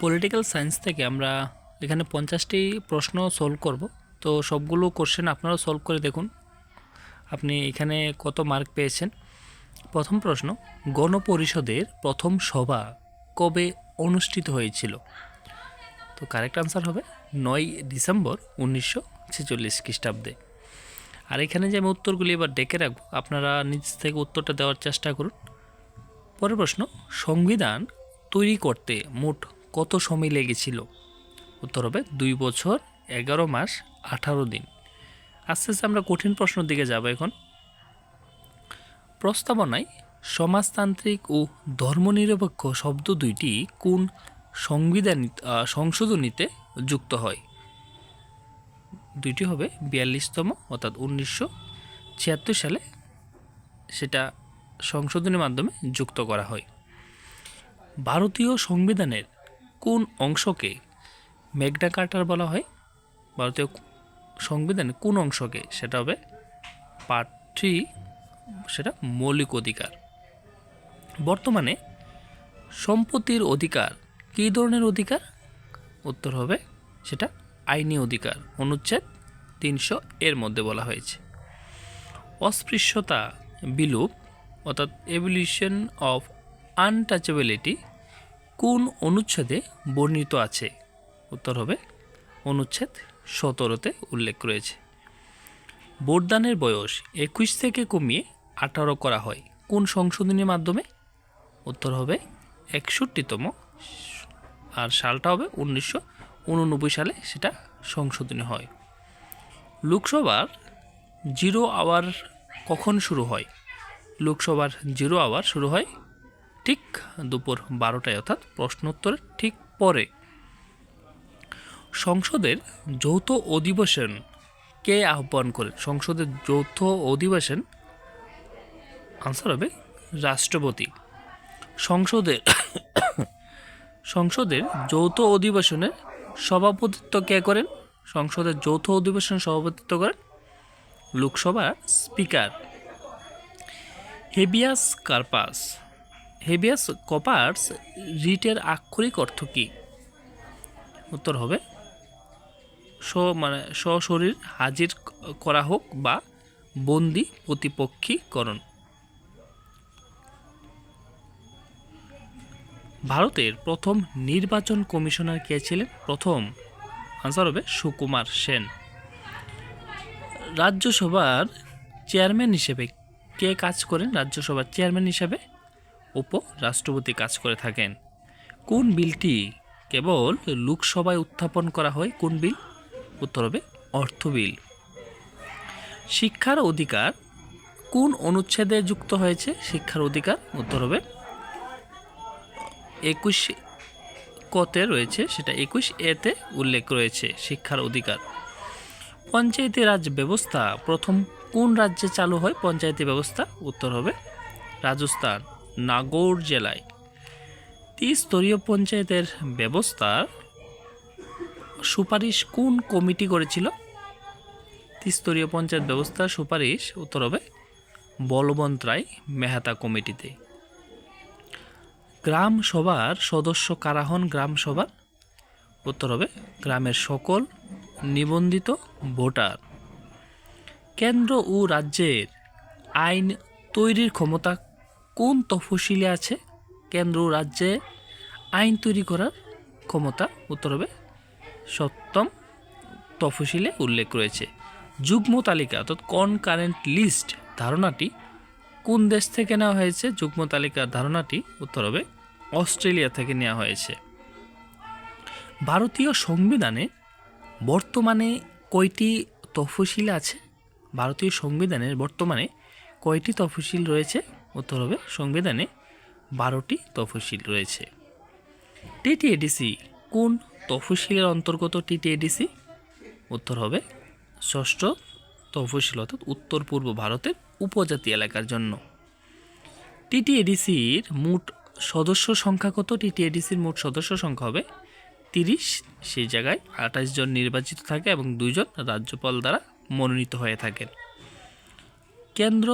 Political science থেকে আমরা এখানে পঞ্চাশটি প্রশ্ন সলভ করব। তো সবগুলো কোশ্চেন আপনারাও সলভ করে দেখুন। আপনি এখানে কত মার্ক পেয়েছেন? প্রথম প্রশ্ন, গণপরিষদের প্রথম সভা কবে অনুষ্ঠিত হয়েছিল? তো কারেক্ট আনসার হবে নয় ডিসেম্বর উনিশশো ছেচল্লিশ খ্রিস্টাব্দে। আর এখানে যে আমি উত্তরগুলি এবার ডেকে রাখব, আপনারা নিজ থেকে উত্তরটা দেওয়ার চেষ্টা করুন। পরের প্রশ্ন, সংবিধান তৈরি করতে মোট কত সময় লেগেছিল? উত্তর হবে দুই বছর, এগারো মাস, আঠারো দিন। আস্তে আস্তে আমরা কঠিন প্রশ্নের দিকে যাব এখন। প্রস্তাবনায় সমাজতান্ত্রিক ও ধর্মনিরপেক্ষ শব্দ দুইটি কোন সংবিধান সংশোধনীতে যুক্ত হয়? দুইটি হবে বিয়াল্লিশতম, অর্থাৎ উনিশশো ছিয়াত্তর সালে সেটা সংশোধনের মাধ্যমে যুক্ত করা হয়। ভারতীয় সংবিধানের কোন অংশকে মেঘনা কার্টার বলা হয়? ভারতীয় সংবিধানের কোন অংশকে? সেটা হবে পার্ট থ্রি সেটা মৌলিক অধিকার। বর্তমানে সম্পত্তির অধিকার কী ধরনের অধিকার? উত্তর হবে সেটা আইনি অধিকার, অনুচ্ছেদ তিনশো এর মধ্যে বলা হয়েছে। অস্পৃশ্যতা বিলুপ, অর্থাৎ এভলিউশন অফ আনটাচেবিলিটি কোন অনুচ্ছেদে বর্ণিত আছে? উত্তর হবে, অনুচ্ছেদ সতেরোতে উল্লেখ রয়েছে। ভোটদানের বয়স একুশ থেকে কমিয়ে আঠারো করা হয়। কোন সংশোধনীর মাধ্যমে? উত্তর হবে, একষট্টিতম আর সালটা হবে উনিশশো উননব্বই সালে সেটা সংশোধনী হয়। লোকসভার জিরো আওয়ার কখন শুরু হয়? লোকসভার জিরো আওয়ার শুরু হয় ঠিক দুপুর বারোটায়, অর্থাৎ প্রশ্নোত্তরের ঠিক পরে। সংসদের যৌথ অধিবেশন কে আহ্বান করেন সংসদের যৌথ অধিবেশন? আনসার হবে রাষ্ট্রপতি। সংসদের সংসদের যৌথ অধিবেশনের সভাপতিত্ব কে করেন? সংসদের যৌথ অধিবেশন সভাপতিত্ব করেন লোকসভার speaker habeas corpus. Habeas corpus রিটের আক্ষরিক অর্থ কী? উত্তর হবে স মানে সশরীর হাজির করা হোক বা বন্দি প্রতিপক্ষীকরণ। ভারতের প্রথম নির্বাচন কমিশনার কে ছিলেন? প্রথম আনসার হবে সুকুমার সেন। রাজ্যসভার চেয়ারম্যান হিসেবে কে কাজ করেন? রাজ্যসভার চেয়ারম্যান হিসেবে উপ রাষ্ট্রপতি কাজ করে থাকেন। কোন বিলটি কেবল লোকসভায় উত্থাপন করা হয়? কোন বিল? উত্তর হবে অর্থ বিল। শিক্ষার অধিকার কোন অনুচ্ছেদে যুক্ত হয়েছে? শিক্ষার অধিকার, উত্তর হবে একুশ কতে রয়েছে, সেটা একুশ এতে উল্লেখ রয়েছে, শিক্ষার অধিকার। পঞ্চায়েতি রাজ ব্যবস্থা প্রথম কোন রাজ্যে চালু হয়? পঞ্চায়েতি ব্যবস্থা, উত্তর হবে রাজস্থান। নাগৌর জেলায়। ত্রিস্তরীয় পঞ্চায়েতের ব্যবস্থার সুপারিশ কোন কমিটি করেছিল? ত্রিস্তরীয় পঞ্চায়েত ব্যবস্থার সুপারিশ উত্তর হবে বলবন্ত রায় মেহতা কমিটিতে। গ্রাম সভার সদস্য কারা হন গ্রাম সভার? উত্তর হবে গ্রামের সকল নিবন্ধিত ভোটার। কেন্দ্র ও রাজ্যের আইন তৈরির ক্ষমতা কোন তফসিলে আছে? কেন্দ্র রাজ্যে আইন তৈরি করার ক্ষমতা উত্তর হবে। সপ্তম তফসিলে উল্লেখ রয়েছে। যুগ্ম তালিকা অর্থাৎ কনকারেন্ট লিস্ট ধারণাটি কোন দেশ থেকে নেওয়া হয়েছে? যুগ্ম তালিকার ধারণাটি উত্তর হবে অস্ট্রেলিয়া থেকে নেওয়া হয়েছে। ভারতীয় সংবিধানে বর্তমানে কয়টি তফসিল আছে? ভারতীয় সংবিধানের বর্তমানে কয়টি তফসিল রয়েছে? উত্তর হবে, সংবিধানে বারোটি তফসিল রয়েছে। টিটিএডিসি কোন তফসিলের অন্তর্গত টিটিএডিসি? উত্তর হবে, ষষ্ঠ তফসিল অর্থাৎ উত্তর পূর্ব ভারতের উপজাতি এলাকার জন্য। টিটিএডিসির মোট সদস্য সংখ্যা কত? টিটিএডিসির মোট সদস্য সংখ্যা হবে তিরিশ। সেই জায়গায় আঠাশ জন নির্বাচিত থাকে এবং দুইজন রাজ্যপাল দ্বারা মনোনীত হয়ে থাকেন। কেন্দ্র,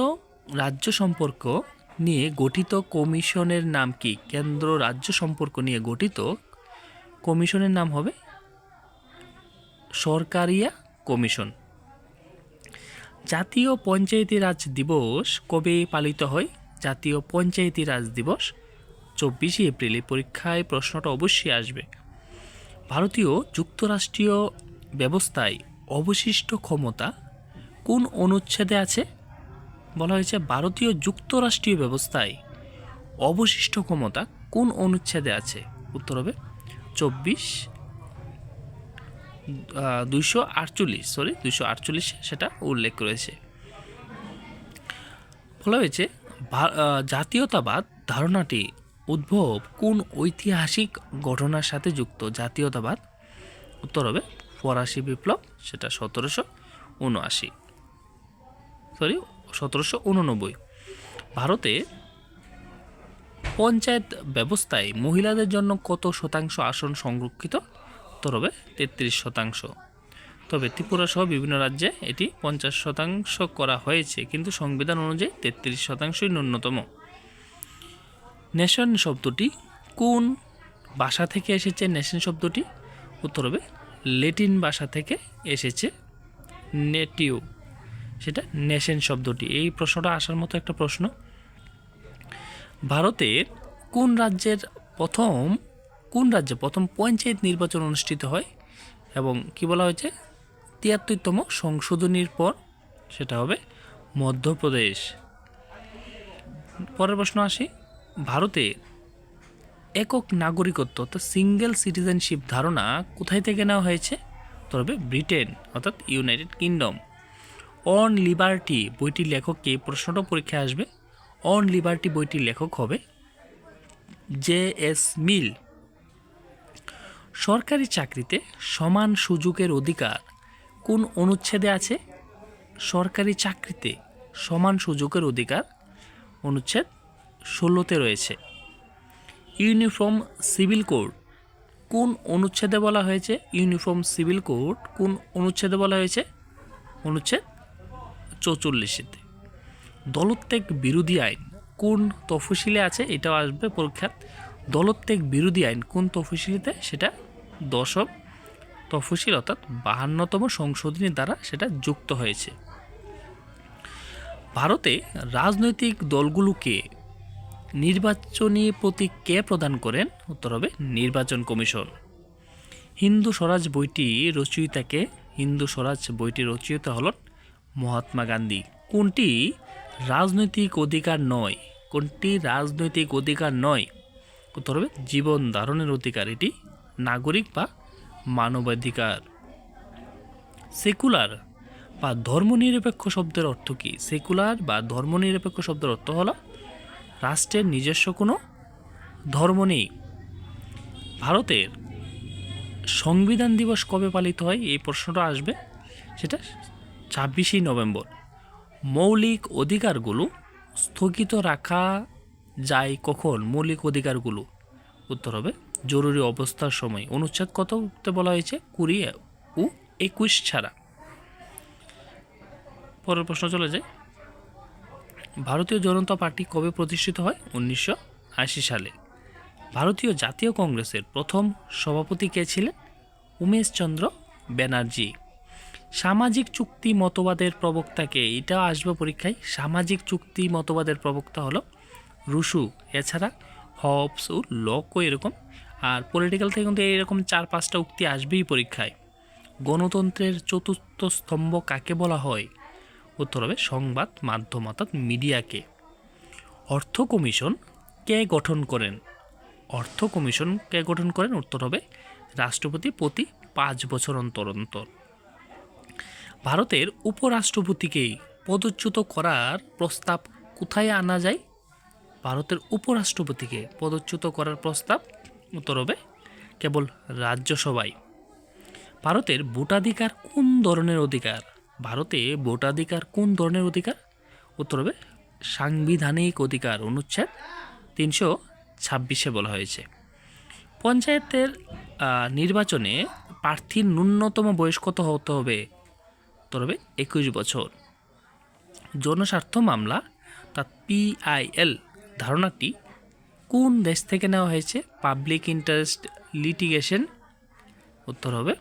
রাজ্য সম্পর্ক নিয়ে গঠিত কমিশনের নাম কি? কেন্দ্র রাজ্য সম্পর্ক নিয়ে গঠিত কমিশনের নাম হবে সরকারিয়া কমিশন। জাতীয় পঞ্চায়েতি রাজ দিবস কবে পালিত হয়? জাতীয় পঞ্চায়েতি রাজ দিবস চব্বিশে এপ্রিলে। পরীক্ষায় প্রশ্নটা অবশ্যই আসবে। ভারতীয় যুক্তরাষ্ট্রীয় ব্যবস্থায় অবশিষ্ট ক্ষমতা কোন অনুচ্ছেদে আছে? বলা হয়েছে ভারতীয় যুক্তরাষ্ট্রীয় ব্যবস্থায় অবশিষ্ট ক্ষমতা কোন অনুচ্ছেদে আছে? উত্তর হবে চব্বিশ দুইশো আটচল্লিশ সরি দুইশো আটচল্লিশে সেটা উল্লেখ রয়েছে। বলা হয়েছে জাতীয়তাবাদ ধারণাটি উদ্ভব কোন ঐতিহাসিক ঘটনার সাথে যুক্ত? জাতীয়তাবাদ, উত্তর হবে ফরাসি বিপ্লব, সেটা সতেরোশো উনআশি। সরি, সতেরোশো উননব্বই। ভারতে পঞ্চায়েত ব্যবস্থায় মহিলাদের জন্য কত শতাংশ আসন সংরক্ষিত? উত্তর হবে তেত্রিশ শতাংশ। তবে ত্রিপুরা সহ বিভিন্ন রাজ্যে এটি পঞ্চাশ শতাংশ করা হয়েছে, কিন্তু সংবিধান অনুযায়ী তেত্রিশ শতাংশই ন্যূনতম। নেশন শব্দটি কোন ভাষা থেকে এসেছে? নেশন শব্দটি উত্তর হবে লেটিন ভাষা থেকে এসেছে নেটিও সেটা নেশন শব্দটি। এই প্রশ্নটা আসার মতো একটা প্রশ্ন। ভারতের কোন রাজ্যের প্রথম, কোন রাজ্যে প্রথম পঞ্চায়েত নির্বাচন অনুষ্ঠিত হয় এবং কি বলা হয়েছে? তিয়াত্তরতম সংশোধনীর পর সেটা হবে মধ্যপ্রদেশ। পরের প্রশ্ন আসি। ভারতে একক নাগরিকত্ব অর্থাৎ সিঙ্গেল সিটিজেনশিপ ধারণা কোথায় থেকে নেওয়া হয়েছে? তবে ব্রিটেন অর্থাৎ ইউনাইটেড কিংডম। অন লিবার্টি বইটির লেখক কে প্রশ্নটা পরীক্ষায় আসবে। অন লিবার্টি বইটির লেখক হবে জে এস মিল। সরকারি চাকরিতে সমান সুযোগের অধিকার কোন অনুচ্ছেদে আছে? সরকারি চাকরিতে সমান সুযোগের অধিকার অনুচ্ছেদ ষোলোতে রয়েছে। ইউনিফর্ম সিভিল কোড কোন অনুচ্ছেদে বলা হয়েছে? ইউনিফর্ম সিভিল কোড কোন অনুচ্ছেদে বলা হয়েছে? অনুচ্ছেদ চৌচল্লিশেতে। দলত্যাগ বিরোধী আইন কোন তফসিলে আছে এটাও আসবে পরীক্ষা দলত্যাগ বিরোধী আইন কোন তফসিলিতে সেটা দশম তফসিল অর্থাৎ বাহান্নতম সংশোধনী দ্বারা সেটা যুক্ত হয়েছে। ভারতে রাজনৈতিক দলগুলোকে নির্বাচনী প্রতীক কে প্রদান করেন? উত্তর হবে নির্বাচন কমিশন। হিন্দু স্বরাজ বইটি রচয়িতাকে, হিন্দু স্বরাজ বইটি রচয়িতা হলেন মহাত্মা গান্ধী। কোনটি রাজনৈতিক অধিকার নয়? কোনটি রাজনৈতিক অধিকার নয়? উত্তর হবে জীবন ধারণের অধিকার। এটি নাগরিক বা মানবাধিকার। সেকুলার বা ধর্মনিরপেক্ষ শব্দের অর্থ কী? সেকুলার বা ধর্মনিরপেক্ষ শব্দের অর্থ হলো রাষ্ট্রের নিজস্ব কোনো ধর্ম নেই। ভারতের সংবিধান দিবস কবে পালিত হয়? এই প্রশ্নটা আসবে। সেটা ছাব্বিশে নভেম্বর। মৌলিক অধিকারগুলো স্থগিত রাখা যায় কখন? মৌলিক অধিকারগুলো। উত্তর হবে, জরুরি অবস্থার সময়। অনুচ্ছেদ কততে বলা হয়েছে? কুড়ি ও একুশ ছাড়া। পরের প্রশ্ন চলে যায়, ভারতীয় জনতা পার্টি কবে প্রতিষ্ঠিত হয়? উনিশশো আশি সালে। ভারতীয় জাতীয় কংগ্রেসের প্রথম সভাপতি কে ছিলেন? উমেশ চন্দ্র ব্যানার্জি। সামাজিক চুক্তি মতবাদের প্রবক্তাকে এটাও আসবে পরীক্ষায়, সামাজিক চুক্তি মতবাদের প্রবক্তা হলো রুশু, এছাড়া হবস ও লকও এরকম, আর পলিটিক্যাল থেকে কিন্তু এরকম চার পাঁচটা উক্তি আসবেই পরীক্ষায়। গণতন্ত্রের চতুর্থ স্তম্ভ কাকে বলা হয়? উত্তর হবে সংবাদ মাধ্যম অর্থাৎ মিডিয়াকে। অর্থ কমিশন কে গঠন করেন? অর্থ কমিশন কে গঠন করেন? উত্তর হবে রাষ্ট্রপতি প্রতি পাঁচ বছর অন্তর অন্তর। ভারতের উপরাষ্ট্রপতিকে পদচ্যুত করার প্রস্তাব কোথায় আনা যায়? ভারতের উপরাষ্ট্রপতিকে পদচ্যুত করার প্রস্তাব উত্তর হবে কেবল রাজ্যসভায়। ভারতের ভোটাধিকার কোন ধরনের অধিকার? ভারতে ভোটাধিকার কোন ধরনের অধিকার? উত্তর হবে সাংবিধানিক অধিকার, অনুচ্ছেদ তিনশো ছাব্বিশে বলা হয়েছে। পঞ্চায়েতের নির্বাচনে প্রার্থীর ন্যূনতম বয়স কত হতে হবে? উত্তর হবে একুশ বছর। জনস্বার্থ মামলা তা পিআইএল ধারণাটি কোন দেশ থেকে নেওয়া হয়েছে? পাবলিক ইন্টারেস্ট লিটিগেশন উত্তর হবে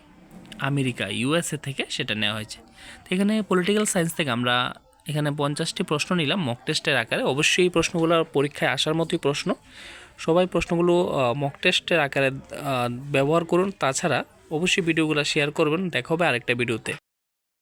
আমেরিকা ইউএসএ থেকে সেটা নেওয়া হয়েছে। তো এখানে পলিটিক্যাল সায়েন্স থেকে আমরা এখানে পঞ্চাশটি প্রশ্ন নিলাম মক টেস্টের আকারে। অবশ্যই এই প্রশ্নগুলো পরীক্ষায় আসার মতোই প্রশ্ন। সবাই প্রশ্নগুলো মক টেস্টের আকারে ব্যবহার করুন। তাছাড়া অবশ্যই ভিডিওগুলো শেয়ার করবেন। দেখা হবে আরেকটা ভিডিওতে।